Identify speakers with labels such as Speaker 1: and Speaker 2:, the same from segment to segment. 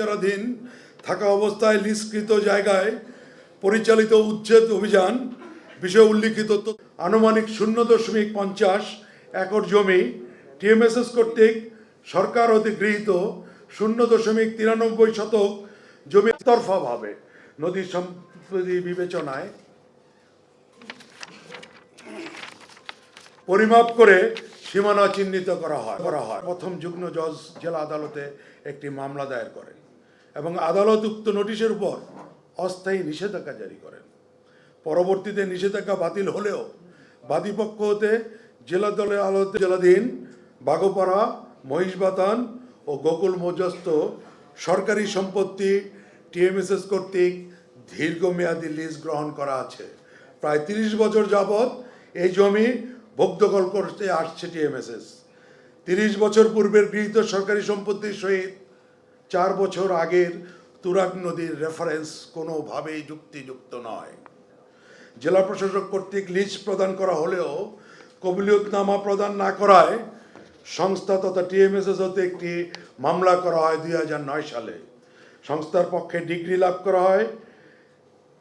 Speaker 1: বিচারাধীন থাকা অবস্থায় লিস্কৃত জায়গায় পরিচালিত উচ্ছেদ অভিযান, বিষয়ে উল্লিখিত আনুমানিক শূন্য দশমিক পঞ্চাশ একর জমি, টিএমএসএস কর্তৃক সরকার হতে গৃহীত শূন্য দশমিক তিরানব্বই শতক জমি তরফাভাবে। নদী সম্পত্তি বিবেচনায় পরিমাপ করে সীমানা চিহ্নিত করা হয় করা হয়। প্রথম যুগ্ম জজ জেলা আদালতে একটি মামলা দায়ের করেন। এবং আদালত উক্ত নোটিশের উপর অস্থায়ী নিষেধাজ্ঞা জারি করেন। পরবর্তীতে নিষেধাজ্ঞা বাতিল হলেও বাদীপক্ষ হতে জেলা দলের আদালতে জেলাধীন বাগোপাড়া মহিষবাতান ও গোকুল মধ্যস্থ সরকারি সম্পত্তি টিএমএসএস কর্তৃক দীর্ঘমেয়াদী লিজ গ্রহণ করা আছে। প্রায় তিরিশ বছর যাবৎ এই জমি ভোগ্যকল করতে আসছে টিএমএসএস। তিরিশ বছর পূর্বের গৃহীত সরকারি সম্পত্তির সহিত চার বছর আগের তুরাগ নদীর রেফারেন্স কোনোভাবেই যুক্তিযুক্ত নয়। জেলা প্রশাসক কর্তৃক লিজ প্রদান করা হলেও কবিলিয়তনামা প্রদান না করায় সংস্থা তথা টিএমএসএস হতে একটি মামলা করা হয় দুই সালে। সংস্থার পক্ষে ডিগ্রি লাভ করা হয়।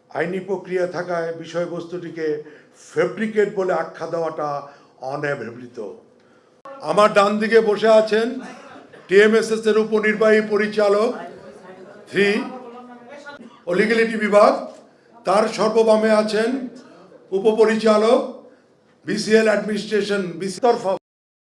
Speaker 1: আইনি প্রক্রিয়া থাকায় বিষয়বস্তুটিকে ফেব্রিকেট বলে আখ্যা দেওয়াটা অনব্যবহৃত আমার ডান দিকে বসে আছেন টিএমএসএস এর উপনির্বাহী পরিচালক থ্রি ও লিগ্যালিটি বিভাগ, তার সর্ববামে আছেন উপপরিচালক, বিসিএল অ্যাডমিনিস্ট্রেশন বিস্তরফা